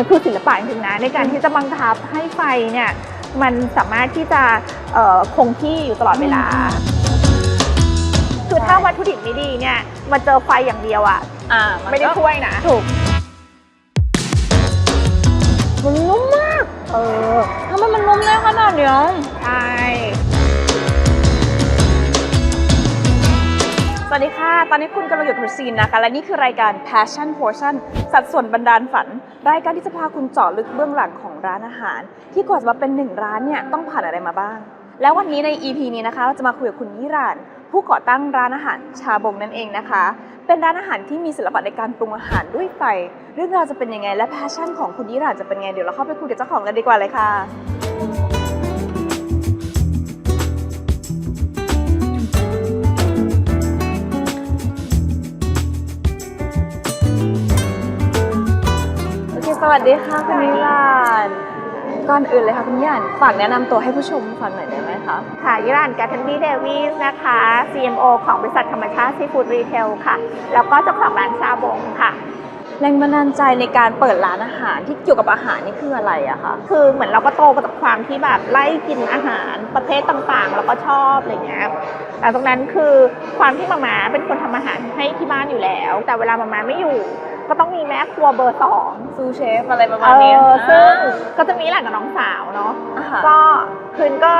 มันคือศิลปะจริงๆนะในการที่จะบังคับให้ไฟเนี่ยมันสามารถที่จะเอ่อคงที่อยู่ตลอดเวลา คือถ้าวัตถุดิบไม่ดีเนี่ยมาเจอไฟอย่างเดียวอะอ่าไม่ได้ช่วยนะถูกมันนุ่มมาก เออทำไมมันนุ่มได้ขนาดเนี้ยใช่ สวัสดีค่ะ ตอนนี้คุณกำลังอยู่กับซีนนะคะ และนี่คือรายการ Passion Portion สัดส่วนบันดาลฝัน รายการที่จะพาคุณเจาะลึกเบื้องหลังของร้านอาหาร ที่กว่าจะมาเป็นหนึ่งร้านเนี่ยต้องผ่านอะไรมาบ้าง แล้ววันนี้ใน EP นี้นะคะ เราจะมาคุยกับคุณยิราน ผู้ก่อตั้งร้านอาหารชาบงนั่นเองนะคะ เป็นร้านอาหารที่มีศิลปะในการปรุงอาหารด้วยไฟ เรื่องราวจะเป็นยังไงและ passion ของคุณยิรานจะเป็นไงเดี๋ยวเราเข้าไปคุยกับเจ้าของกันดีกว่าเลยค่ะ วัสดีค่ะคุณนิรันดร์ก่อนอื่นเลยค่ะคุณนิรันดร์ฝากแนะนำตัวให้ผู้ชมฟังหน่อยได้ไหมคะ ค่ะยิรันแกทันดี้เดวิสนะคะ CMO ของบริษัทธรรมชาติซีฟู้ดรีเทลค่ะ แล้วก็เจ้าของร้านชาบงค่ะ แรงบันดาลใจในการเปิดร้านอาหารที่เกี่ยวกับอาหารนี่คืออะไรอะคะคือเหมือนเราก็โตมาจากความที่แบบไล่กินอาหารประเภทต่างๆ แล้วก็ชอบอะไรเงี้ยหลังจากนั้นคือความที่มาม่าเป็นคนทำอาหารให้ที่บ้านอยู่แล้ว แต่เวลามาม่าไม่อยู่ ก็ต้องมีแม่ครัวเบอร์สองซูเชฟอะไรประเอมาณนี้อซึ่งก็จะมีหลานกับน้องสาวเนาะ อ่าค่ะ ก็คืนก็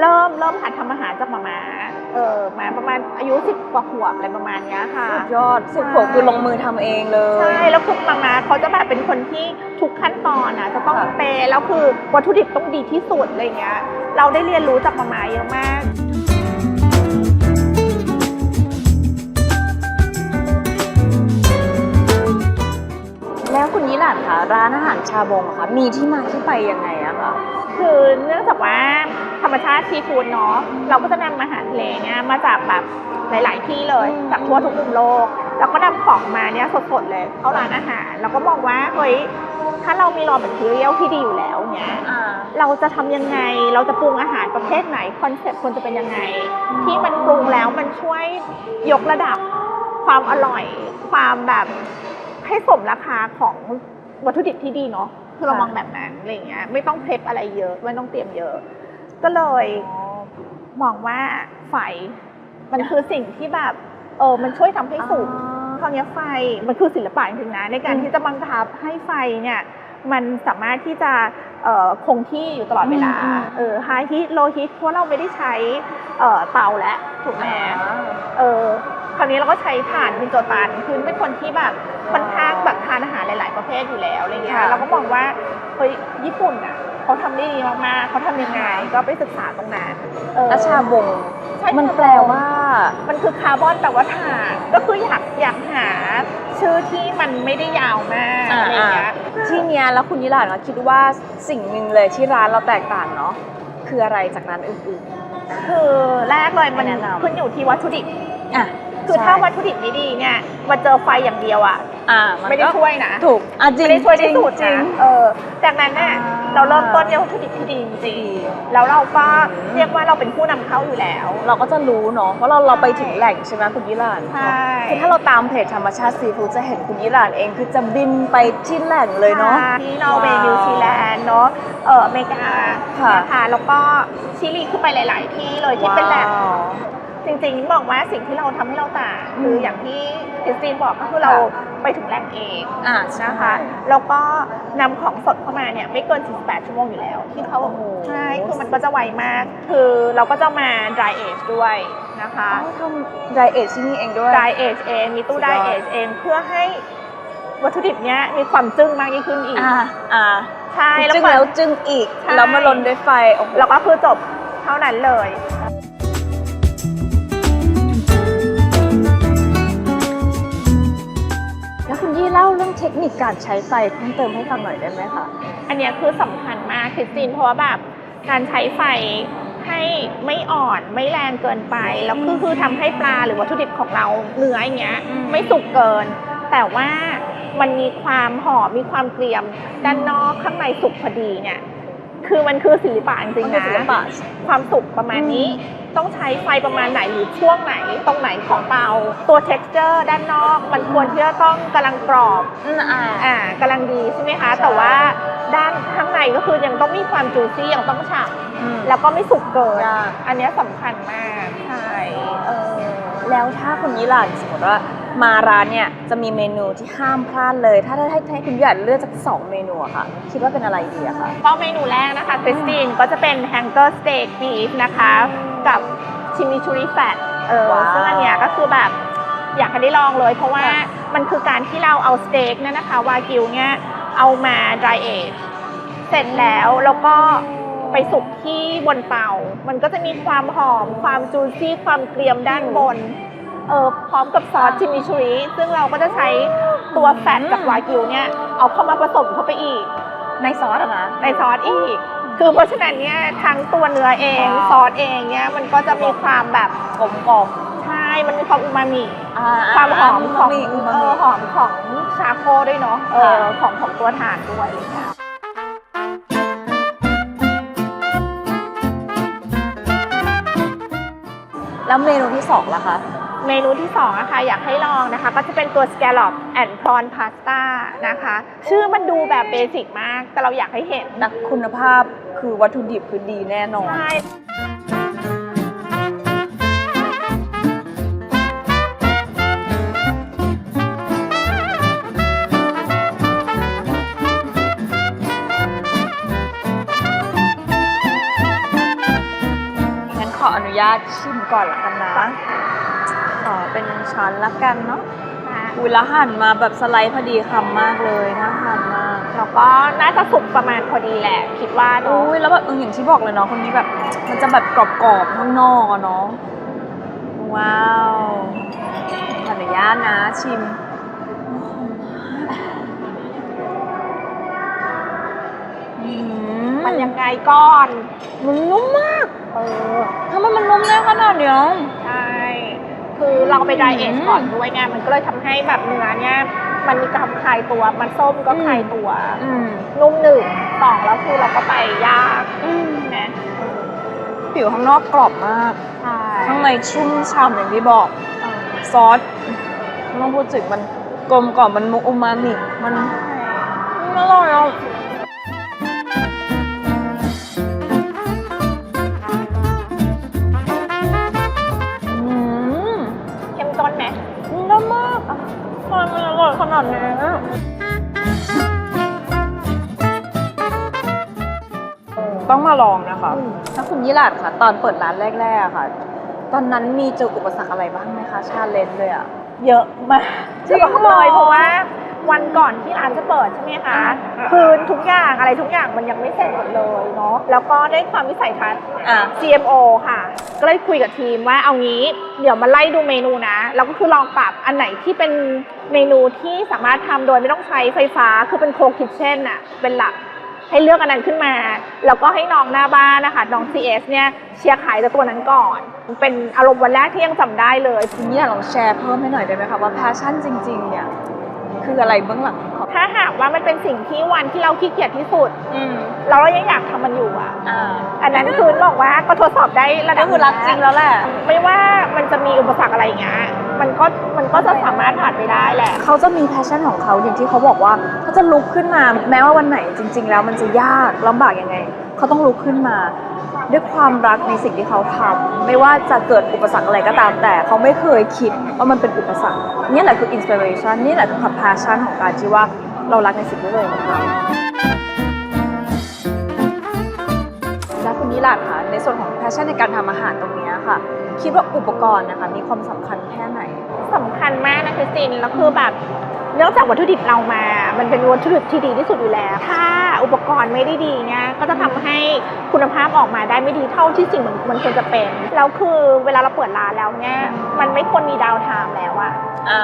เริ่มเริ่มหัดทำอาหารจากมาม่าเออมาประมาณอายุสิบกว่าขวบอะไรประมาณเนี้ยค่ะ สุดยอดสุดโผคือลงมือทำเองเลย ใช่แล้วคือมาม่าเขาจะแบบเป็นคนที่ทุกขั้นตอนนะจะต้องค่ะ เปย์แล้วคือวัตถุดิบต้องดีที่สุดอะไรเงี้ยเราได้เรียนรู้จากมาม่าเยอะมาก คุณยิหลานคะร้านอาหารชาบงอะคะมีที่มาที่ไปยังไงอะคะคือเนื่องจากว่าธรรมชาติซีฟู้ดเนาะเราก็จะนำอาหารทะเลเนี่ยมาจากแบบหลาย ๆ ที่เลยจากทั่วทุกมุมโลก แล้วก็นำของมาเนี่ยสด ๆ เลยเข้าร้านอาหารเราก็มองว่าเฮ้ยถ้าเรามีรอแบคทีเรียลที่ดีอยู่แล้วเนี่ยอ่าเราจะทำยังไง เราจะปรุงอาหารประเภทไหนคอนเซ็ปต์ควรจะเป็นยังไง ที่มันปรุงแล้วมันช่วยยกระดับความอร่อย ความแบบ ให้สมราคาของวัตถุดิบที่ดีเนาะคือเราค่ะมองแบบนั้นอะไรอย่างเงี้ยไม่ต้องเพลฟอะไรเยอะ ไม่ต้องเตรียมเยอะ ก็เลยมองว่าไฟมันคือสิ่งที่แบบเออมันช่วยทำให้สุกคราวเนี้ยไฟมันคือศิลปะจริงๆนะในการอืมที่จะบังคับให้ไฟเนี่ยมันสามารถที่จะเอ่อคงที่อยู่ตลอดเวลาอืมอืมเออไฮฮีทโลฮีทเพราะเราไม่ได้ใช้เอ่อเตาแล้วถูกไหมอ่าเออค ราวนี้เราก็ใช้ถ่านมินโจตันคือเป็นคนที่แบบค่อนข้างแบบทานอาหารหลาย ๆ ประเภทอยู่แล้วอะไรเงี้ยค่ะ เราก็มองว่าเฮ้ยญี่ปุ่นอะเขาทำได้ดีมาก ๆเขาทำยังไงก็ไปศึกษาตรงนั้นเออแล้วชาบงใช่ มันแปลว่า มันคือคาร์บอนแปลว่าถ่านก็คืออยากอยากหาชื่อที่มันไม่ได้ยาวมากอ่า อะไรเงี้ยที่เนี้ยแล้วคุณยิหลานก็คิดว่าสิ่งหนึ่งเลยที่ร้านเราแตกต่างเนาะคืออะไรจากร้านอื่นคือแรกเลยมันแนะนำขึ้นอยู่ที่วัตถุดิบ ๆอะ คือถ้าวัตถุดิบไม่ดีเนี่ยมาเจอไฟอย่างเดียวอะอ่ามันไม่ได้ก็ช่วยนะถูกอะจริงไม่ได้ช่วยที่สุดจรินะงเออจากนั้นเนี่ยอ่าเราเริ่มต้นด้วยวัตถุดิบที่ดีจริงๆแล้วเราก็อืมเรียกว่าเราเป็นผู้นำเข้าอยู่แล้ว เราก็จะรู้เนาะว่าเราเราไปถึงแหล่งใช่ไหมคุณยิหลานใช่คือถ้าเราตามเพจธรรมชาติซีฟู้ดจะเห็นคุณยิหลานเองคือจะบินไปที่แหล่งเลยเนาะที่นอร์เวย์ว้าวนิวซีแลนด์เนาะเอออเมริกาค่ะนะคะแล้วก็ชิลีคือไปหลาย ๆ ที่เลยที่เป็นแหล่งว้าวจ ริงๆบอกว่าสิ่งที่เราทำให้เราต่างอืมคืออย่างที่คริสตินบอกก็คือเราค่ะไปถึงแหล่งเองอ่านะนะคะแล้วก็นำของสดเข้ามาเนี่ยไม่เกิน 48 ชั่วโมงอยู่แล้ว ที่เขาโอ้โหใช่คือมันก็จะไวมาก คือเราก็จะมา dry age ด้วยนะคะเขาทำไดเอทที่นี่เองด้วย dry age เองมีตู้สุดยอด dry age เองเพื่อให้วัตถุดิบเนี้ยมีความจึ้งมากยิ่งขึ้นอีกอ่าอ่าใช่แล้วจึงก็แล้วจึงอีกใช่แล้วมาลนด้วยไฟโอ้โหแล้วก็คือจบเท่านั้นเลย ล้วคุณยี่เล่าเรื่องเทคนิคการใช้ไฟเพิ่มเติมให้ฟังหน่อยได้ไหมคะ อันเนี้ยคือสำคัญมากคริสตินเพราะว่าแบบการใช้ไฟให้ไม่อ่อนไม่แรงเกินไป แล้วคือคือทำให้ปลาหรือวัตถุดิบของเราเนื้ออย่างเงี้ยอืม ไม่สุกเกิน แต่ว่ามันมีความหอมมีความเกรียมด้านนอกข้างในสุกพอดีเนี่ย คือมันคือศิลปะจริงๆมันนะคือศิลปะความสุกประมาณนี้ต้องใช้ไฟประมาณไหนหรือช่วงไหนตรงไหนของเตาตัว texture ด้านนอก มันควรที่จะต้องกำลังกรอบอืมอ่าอ่ากำลังดีใช่ไหมคะใช่แต่ว่าด้านข้างในก็คือยังต้องมีความจูซี่ยังต้องฉ่อืมำแล้วก็ไม่สุกเกินยากอันเนี้ยสำคัญมาก ใช่เออแล้วถ้าคุณยิหลานสมมติว่า มาร้านเนี่ยจะมีเมนูที่ห้ามพลาดเลย ถ้าได้ให้ให้คุณยิหลานเลือกจากสองเมนูอะค่ะ คิดว่าเป็นอะไรดีอะคะก็เมนูแรกนะคะคริสตินก็จะเป็นแฮงเกอร์สเต็กบีฟนะคะ กับชิมิชูริแฟตเออว้าวซึ่งอันเนี้ยก็คือแบบอยากให้ได้ลองเลย เพราะว่าค่ะมันคือการที่เราเอาสเต็กเนี่ยนะคะวากิวเนี่ยเอามา dry age เสร็จแล้วแล้วก็ไปสุกที่บนเตา มันก็จะมีความหอม ความจูซี่ ความเกรียมด้านบน เออพร้อมกับซอสชิมิชูริซึ่งเราก็จะใช้ตัวแฟตกับวากิวเนี่ยเอาเข้ามาผสมเข้าไปอีก ในซอสอะนะในซอสอีก คือเพราะฉะนั้นเนี่ยทั้งตัวเนื้อเองว้าวซอสเองเนี่ยมันก็จะมีความแบบกลมกล่อมใช่มันมีความอูมามิอ่ความหอมของอูมาเอมิอหอมของชาโคด้วยเนาะเออค่ะของของตัวถ่านด้วยอะไรเงี้ยแล้วเมนูที่สองล่ะคะ เมนูที่2อะค่ะอยากให้ลองนะคะ ก็จะเป็นตัว scallop and prawn pasta นะคะ ชื่อมันดูแบบเบสิกมาก แต่เราอยากให้เห็นนักคุณภาพคือวัตถุดิบคือดีแน่นอน ใช่งั้นขออนุญาตชิมก่อนละกันนะขอ เป็นช้อนละกันเนาะอุ้ยแล้วหั่นมาแบบสไลด์พอดีคำมากเลยน่าทานมากแล้วก็น่าจะสุกประมาณพอดีแหละ คิดว่าเนาะอุ้ยแล้วแบบเอออย่างที่บอกเลยเนาะคนนี้แบบ มันจะแบบกรอบๆข้างนอกอะเนาะว้าวขออนุญาตนะชิมอืมมันยังไงก่อน มันนุ่มมาก เออทำไมมันนุ่มได้ขนาดเนี้ยใช่ คือเราไปไดเอทอืมก่อนด้วยไงมันก็เลยทำให้แบบเนื้อเนี่ยมันมีความคลายตัวมันส้มก็คลายตัวอืมนุ่มหนึ่งสองแล้วคือเราก็ไปยากอืมนะผิวข้างนอกกรอบมากใช่ข้างในชุ่มฉ่ำอย่างที่บอกเออซอสไม่ต้องพูดถึงมันกลมกล่อมมันมุอูมามิมันอร่อยอะ มันอร่อยขนาดนี้ต้องมาลองนะคะถ้าคุณยิหลาดค่ะ ตอนเปิดร้านแรกๆอะค่ะ ตอนนั้นมีเจออุปสรรคอะไรบ้างไหมคะ ชาเลนจ์เลยอะเยอะมากจริงเหรอจะบอกเลยเพราะว่า วันก่อนที่ร้านจะเปิดใช่ไหมคะอ่าคืนทุกอย่างอะไรทุกอย่างมันยังไม่เสร็จหมดเลยเนาะแล้วก็ได้ความวิสัยทัศน์อะ CMO ค่ะ ก็เลยคุยกับทีมว่าเอางี้ เดี๋ยวมาไล่ดูเมนูนะ แล้วก็คือลองปรับอันไหนที่เป็นเมนูที่สามารถทำโดยไม่ต้องใช้ไฟฟ้าคือเป็นโคคิ t เช่นอะเป็นหลักให้เลือกอันนั้นขึ้นมา แล้วก็ให้น้องหน้าบ้านนะคะน้อง CS เนี่ยเชียร์ขายแต่ตัวนั้นก่อน เป็นอารมณ์วันแรกที่ยังจำได้เลยคุณยิหลาดลองแชร์เพิ่มให้หน่อยได้ไหมคะว่าแพชชั่นจริงๆเนี่ย คืออะไรเบื้องหลังของถ้าหากว่ามันเป็นสิ่งที่วันที่เราขี้เกียจที่สุด อืมเราก็ยังอยากทำมันอยู่อะ อ่าอันนั้นคือบอกว่าก็ทดสอบได้ระดัก็บคือรักจริงแล้วแหละ ไม่ว่ามันจะมีอุปสรรคอะไรอย่างเงี้ยมันก็มันก็จะสามารถผ่านไปได้แหละ เขาจะมีแพชชั่นของเขาอย่างที่เขาบอกว่าเขาจะลุกขึ้นมา แม้ว่าวันไหนจริง ๆ แล้วมันจะยากลำบากยังไง เขาต้องลุกขึ้นมา ด้วยความรักในสิ่งที่เขาทำไม่ว่าจะเกิดอุปสรรคอะไรก็ตามแต่ เขาไม่เคยคิดว่ามันเป็นอุปสรรคนี่แหละคืออินสปิเรชันนี่แหละคือความพชชั่นของการที่ว่าเรารักในสิ่งที่เราทำและคุณนิรันดร์คะในส่วนของแพชชั่นในการทำอาหารตรงนี้ค่ะ คิดว่าอุปกรณ์นะคะ มีความสำคัญแค่ไหน สำคัญมากนะคริสตินแล้วคือแบบเนื่องจากวัตถุดิบเรามา มันเป็นวัตถุดิบที่ดีที่สุดอยู่แล้ว ถ้าอุปกรณ์ไม่ได้ดีเนี่ยก็จะทำให้คุณภาพออกมาได้ไม่ดีเท่าที่สิ่งมันมันควรจะเป็น แล้วคือเวลาเราเปิดร้านแล้วเนี่ยมันไม่ควรมีดาวน์ไทม์แล้วอะ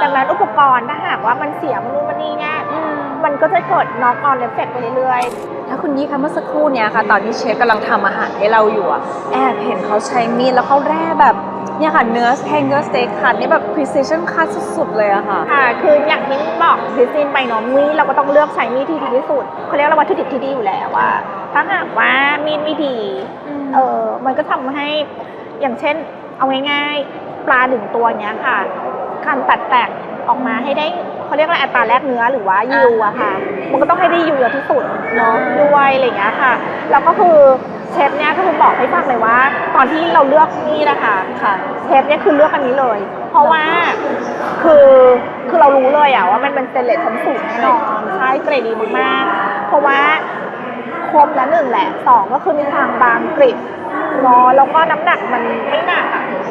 ดังนั้นอุปกรณ์ถ้าหากว่ามันเสียมันนู่นมันนี่เนี่ยมั นก็จะเกิดน็อกออนเอฟเฟกไปเรื่อยๆถ้าคุณยี่คะเมื่อสักครู่เนี้ยค่ะ ตอนที่เชฟกำลังทำอาหารให้เราอยู่อะแอบเห็นเขาใช้มีดแล้วเขาแร่แบบเนี่ยค่ะเนื้อแฮงเกอร์สเต็กค่ะนี่แบบ precision คัดสุดๆเลยอะค่ะ ค่ะ คืออย่างที่บบอกคริสตินไปเน้องมีดเราก็ต้องเลือกใช้มีดที่ดีที่สุดเขาเรียกว่าวัตถุดิบที่ดีอยู่แล้วว่าถ้าหากว่ามีดไม่ดีเออมันก็ทำให้อย่างเช่น เอาง่ายๆ ปลาหนึ่งตัวเนี้ยค่ะการตัดแต่ง ออกมาให้ได้เขาเรียกว่าอัตราแลกเนื้อหรือว่ายิวอะค่ะ มันก็ต้องให้ได้ยิวเยอะที่สุดเนาะด้วยอะไรอย่างเงี้ยค่ะ แล้วก็คือเชฟเนี่ยก็คือบอกให้ฟังเลยว่า ตอนที่เราเลือกนี่นะคะค่ะเชฟเนี่ยคือเลือกอันนี้เลย เพราะว่าคือคือเรารู้เลยอะว่ามันเป็นสเตนเลสชั้นสูงแน่นอนใช่เกรดดีมากๆเพราะว่าคมละหนึ่งแหละสองก็คือมีความบางกริบเนาะแล้วก็น้ำหนักมันไม่หนัก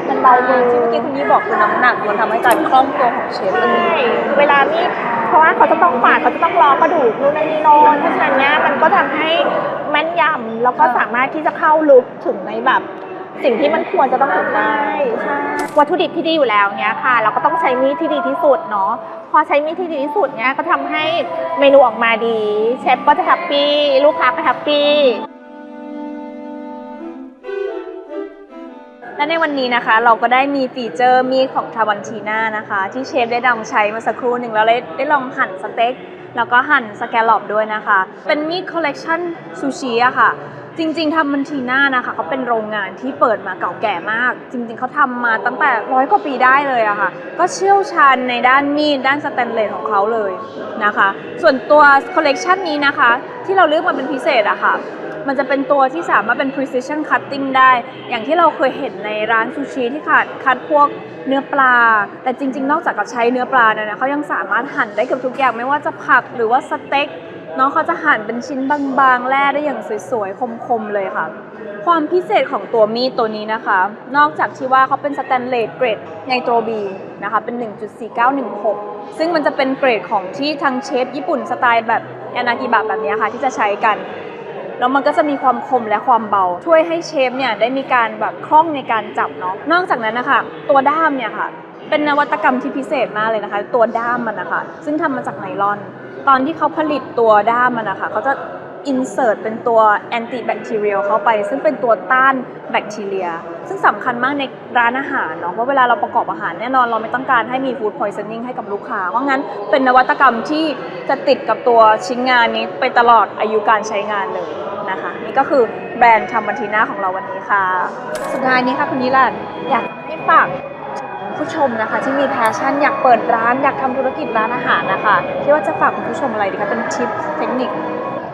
อะมันเบามือที่เมื่อกี้คุณยี่บอกคือน้ำหนักมันทำให้การคล่องตัวของเชฟมันใช่ดีเวลานี่เพราะว่าเขาจะต้องฝาดเขาจะต้องล้อกระดูกนู่นนั่นนี่โน่นเพราะฉะนั้นเนี่ยมันก็ทำให้แม่นยำแล้วก็สามารถที่จะเข้าลึกถึงในแบบ สิ่งที่มันควรจะต้องถึงได้ใช่วัตถุดิบที่ดีอยู่แล้วเนี่ยค่ะ เราก็ต้องใช้มีดที่ดีที่สุดเนาะพอใช้มีดที่ดีที่สุดเนี่ยก็ทำให้เมนูออกมาดี เชฟก็จะแฮปปี้ลูกค้าก็แฮปปี้ และในวันนี้นะคะเราก็ได้มีฟีเจอร์มีดของทาวันทีน่านะคะ ที่เชฟได้นำใช้มาสักครู่หนึ่งแล้วได้ได้ลองหั่นสเต็กแล้วก็หั่นสแกลลอปด้วยนะคะ เป็นมีดคอลเลกชันซูชิอะค่ะ จริงๆทำมันทีน่านะคะเขาเป็นโรงงานที่เปิดมาเก่าแก่มาก จริงๆเขาทำมาตั้งแต่ร้อยกว่าปีได้เลยอะค่ะ ก็เชี่ยวชาญในด้านมีดด้านสแตนเลสของเขาเลยนะคะ ส่วนตัวคอลเลกชันนี้นะคะ ที่เราเลือกมาเป็นพิเศษอะค่ะ มันจะเป็นตัวที่สามารถเป็น precision cutting ได้ อย่างที่เราเคยเห็นในร้านซูชิที่ขาดคัดพวกเนื้อปลา แต่จริง ๆ นอกจากจะใช้เนื้อปลาเนี่ยนะเขายังสามารถหั่นได้เกับทุกอย่างไม่ว่าจะผักหรือว่าสเต็กน้องเขาจะหั่นเป็นชิ้นบางๆ แล่ได้อย่างสวยๆ คมๆ เลยค่ะ ความพิเศษของตัวมีดตัวนี้นะคะ นอกจากที่ว่าเขาเป็นสแตนเลสเกรดไนโตรบีนะคะ เป็น 1.4916 ซึ่งมันจะเป็นเกรดของที่ทางเชฟญี่ปุ่นสไตล์แบบยานากิบะแบบนี้ค่ะ ที่จะใช้กัน แล้วมันก็จะมีความคมและความเบา ช่วยให้เชฟเนี่ยได้มีการแบบคล่องในการจับเนาะนอกจากนั้นนะคะตัวด้ามเนี่ยค่ะ เป็นนวัตกรรมที่พิเศษมากเลยนะคะ ตัวด้ามมันนะคะซึ่งทำมาจากไนลอน ตอนที่เขาผลิตตัวด้ามมันนะคะเขาจะ insert เป็นตัว anti bacterial เข้าไป ซึ่งเป็นตัวต้านแบคทีเรีย ซึ่งสำคัญมากในร้านอาหารเนาะเพราะเวลาเราประกอบอาหารแน่นอนเราไม่ต้องการให้มี food poisoning ให้กับลูกค้า เพราะงั้นเป็นนวัตกรรมที่จะติดกับตัวชิ้นงานนี้ไปตลอดอายุการใช้งานเลยนะคะ นี่ก็คือแบรนด์ทำบันทีน่าของเราวันนี้ค่ะ สุดท้ายนี้ค่ะคุณนิรันดร์อยากให้ฝากผู้ชมนะคะที่มีแพชชั่นอยากเปิดร้านอยากทำธุรกิจร้านอาหารนะคะที่ว่าจะฝากคุณผู้ชมอะไรดีคะเป็นทิปเทคนิค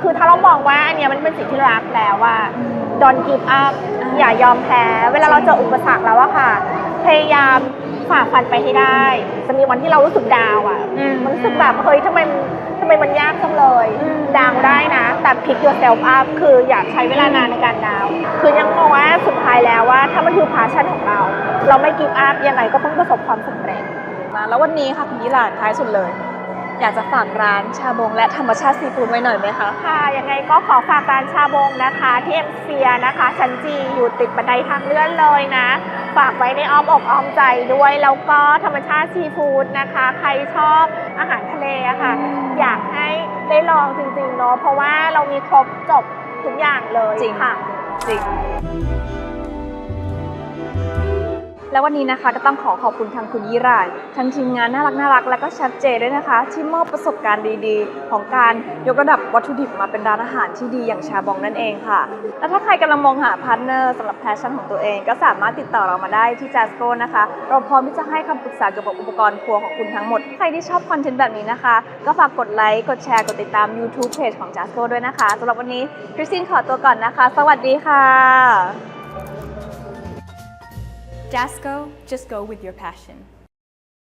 คือถ้าเรามองว่าอันเนี้ยมันเป็นสิ่งที่รักแล้วว่า don't give up อย่ายอมแพ้ เวลาเราเจออุปสรรคแล้วอะค่ะ พยายามฝ่าฟันไปให้ได้ จะมีวันที่เรารู้สึกดาวอะอืมมันรู้สึกแบบเฮ้ยทำไมทำไมมันยากจังเลยอืมดาวได้นะ แต่ pick yourself up คืออยากใช้เวลานานในการดาว คือยังมองว่าสุดท้ายแล้วว่า ถ้ามันคือ passion ของเรา เราไม่ give up ยังไงก็ต้องประสบความสำเร็จมาแล้ววันนี้ค่ะคุณนิรันดร์ท้ายสุดเลย อยากจะฝากร้านชาบงและธรรมชาติซีฟู้ดไว้หน่อยไหมคะ ค่ะ ยังไงก็ขอฝากร้านชาบงนะคะที่เอ็มเซียนะคะชั้นจีอยู่ติดบันไดทางเลื่อนเลยนะ ฝากไว้ในอ้อมอกอ้อมใจด้วย แล้วก็ธรรมชาติซีฟู้ดนะคะ ใครชอบอาหารทะเลอะค่ะ อยากให้ได้ลองจริงๆเนาะเพราะว่าเรามีครบจบทุกอย่างเลยจริง ค่ะ จริง และวันนี้นะคะก็ต้องขอขอบคุณทางคุณยิรานทางทีมงานน่ารักน่ารักและก็ชัดเจนด้วยนะคะ ที่มอบประสบการณ์ดีๆ ของการยกระดับวัตถุดิบมาเป็นร้านอาหารที่ดีอย่างชาบองนั่นเองค่ะ และถ้าใครกำลังมองหาพาร์ทเนอร์สำหรับแพชชั่นของตัวเอง ก็สามารถติดต่อเรามาได้ที่ j a s c o นะคะ เราพร้อมที่จะให้คำปรึกษาเกี่ยวกับอุปกรณ์ครัวของคุณทั้งหมด ใครที่ชอบคอนเทนต์แบบนี้นะคะ ก็ฝากกดไลค์กดแชร์กดติดตาม YouTube Page ของ j a s c o ด้วยนะคะสำหรับวันนี้คริสตินขอตัวก่อนนะคะ สวัสดีค่ะ Jasco, just go with your passion.